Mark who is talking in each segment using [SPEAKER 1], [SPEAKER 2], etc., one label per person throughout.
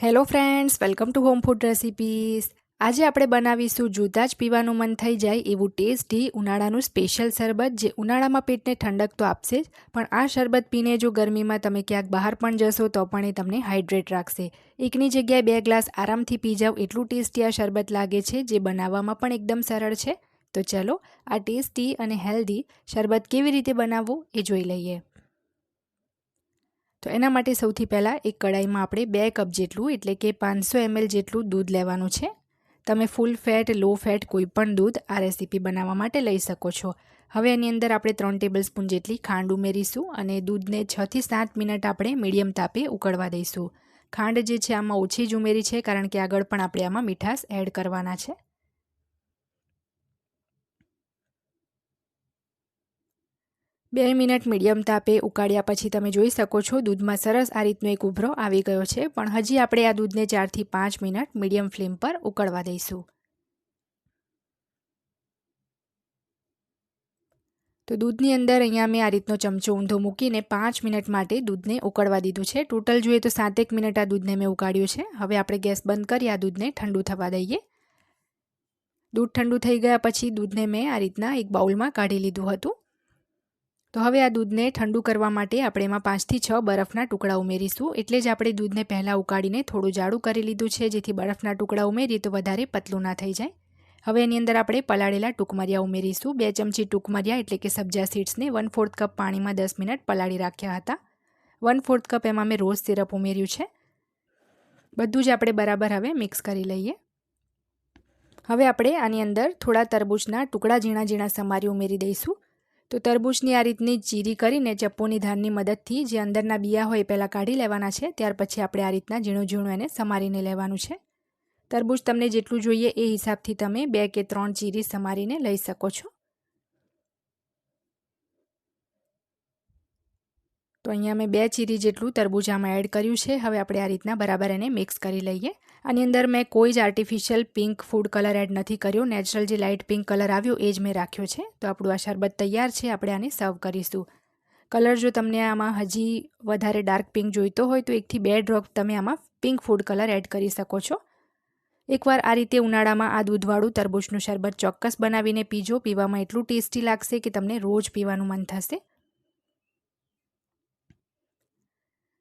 [SPEAKER 1] Hello friends welcome to home food recipes આજે આપણે બનાવીશું જુદા જ પીવાનું મન થઈ જાય એવું ટેસ્ટી ઉનાળાનું સ્પેશિયલ શરબત જે ઉનાળામાં પેટને ઠંડક તો આપશે જ, પણ આ શરબત પીને જો ગરમીમાં તમે ક્યાંક બહાર પણ જશો તો પણ એ તમને હાઇડ્રેટ રાખશે. એકની જગ્યાએ બે ગ્લાસ આરામથી પી જાવ એટલું ટેસ્ટી આ શરબત લાગે છે જે બનાવવામાં પણ એકદમ સરળ છે. તો ચલો આ ટેસ્ટી અને હેલ્ધી શરબત કેવી રીતે બનાવવું એ જોઈ લઈએ. તો એના માટે સૌથી પહેલાં એક કડાઈમાં આપણે બે કપ જેટલું, એટલે કે પાંચસો એમએલ જેટલું દૂધ લેવાનું છે. તમે ફૂલ ફેટ, લો ફેટ કોઈપણ દૂધ આ રેસીપી બનાવવા માટે લઈ શકો છો. હવે એની અંદર આપણે ત્રણ ટેબલ સ્પૂન જેટલી ખાંડ ઉમેરીશું અને દૂધને છથી સાત મિનિટ આપણે મીડિયમ તાપે ઉકળવા દઈશું. ખાંડ જે છે આમાં ઓછી જ ઉમેરી છે, કારણ કે આગળ પણ આપણે આમાં મીઠાશ એડ કરવાના છે. બે મિનિટ મીડિયમ તાપે ઉકાળ્યા પછી તમે જોઈ શકો છો, દૂધમાં સરસ આ રીતનો એક ઉભરો આવી ગયો છે. પણ હજી આપણે આ દૂધને ચારથી પાંચ મિનિટ મીડિયમ ફ્લેમ પર ઉકળવા દઈશું. તો દૂધની અંદર અહીંયા મેં આ રીતનો ચમચો ઊંધો મૂકીને પાંચ મિનિટ માટે દૂધને ઉકળવા દીધું છે. ટોટલ જોઈએ તો સાતેક મિનિટ આ દૂધને મેં ઉકાળ્યું છે. હવે આપણે ગેસ બંધ કરી આ દૂધને ઠંડુ થવા દઈએ. દૂધ ઠંડુ થઈ ગયા પછી દૂધને મેં આ રીતના એક બાઉલમાં કાઢી લીધું હતું. તો હવે આ દૂધને ઠંડુ કરવા માટે આપણે એમાં પાંચથી છ બરફના ટુકડા ઉમેરીશું. એટલે જ આપણે દૂધને પહેલાં ઉકાળીને થોડું જાડું કરી લીધું છે. જેથી બરફના ટુકડા ઉમેરીએ તો વધારે પતલું ના થઈ જાય. હવે એની અંદર આપણે પલાળેલા ટૂંકમરિયા ઉમેરીશું. બે ચમચી ટૂંકમરિયા એટલે કે સબ્જા સીડ્સને વન ફોર્થ કપ પાણીમાં દસ મિનિટ પલાળી રાખ્યા હતા. વન ફોર્થ કપ એમાં મેં રોઝ સિરપ ઉમેર્યું છે. બધું જ આપણે બરાબર હવે મિક્સ કરી લઈએ. હવે આપણે આની અંદર થોડા તરબૂચના ટુકડા ઝીણા ઝીણા સમારી ઉમેરી દઈશું. તો તરબૂચની આ રીતની ચીરી કરીને ચપ્પુની ધારની મદદથી જે અંદરના બિયા હોય એ પહેલાં કાઢી લેવાના છે. ત્યાર પછી આપણે આ રીતના ઝીણું ઝીણું એને સમારીને લેવાનું છે. તરબૂચ તમને જેટલું જોઈએ એ હિસાબથી તમે બે કે ત્રણ ચીરી સમારીને લઈ શકો છો. તો અહીંયા મેં બે ચીરી જેટલું તરબૂજ આમાં એડ કર્યું છે. હવે આપણે આ રીતના બરાબર એને મિક્સ કરી લઈએ. આની અંદર મેં કોઈ જ artificial pink food colour add નથી કર્યો. નેચરલ જે લાઇટ પિંક કલર આવ્યો એ જ મેં રાખ્યો છે. તો આપણું આ શરબત તૈયાર છે. આપણે આને સર્વ કરીશું. કલર જો તમને આમાં હજી વધારે ડાર્ક પિંક જોઈતો હોય તો એકથી બે ડ્રોપ તમે આમાં પિંક ફૂડ કલર એડ કરી શકો છો. એકવાર આ રીતે ઉનાળામાં આ દૂધવાળું તરબૂચનું શરબત ચોક્કસ બનાવીને પીજો. પીવામાં એટલું ટેસ્ટી લાગશે કે તમને રોજ પીવાનું મન થશે.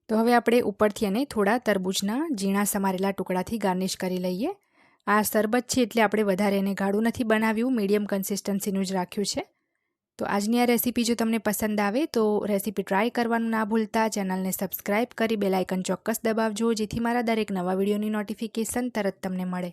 [SPEAKER 1] તો હવે આપણે ઉપરથી એને થોડા તરબૂચના ઝીણા સમારેલા ટુકડાથી ગાર્નિશ કરી લઈએ. આ શરબત છે એટલે આપણે વધારે એને ગાળું નથી બનાવ્યું, મીડિયમ કન્સિસ્ટન્સીનું જ રાખ્યું છે. તો આજની આ રેસીપી જો તમને પસંદ આવે તો રેસીપી ટ્રાય કરવાનું ના ભૂલતા, ચેનલને સબસ્ક્રાઇબ કરી બેલાઇકન ચોક્કસ દબાવજો, જેથી મારા દરેક નવા વિડીયોની નોટિફિકેશન તરત તમને મળે.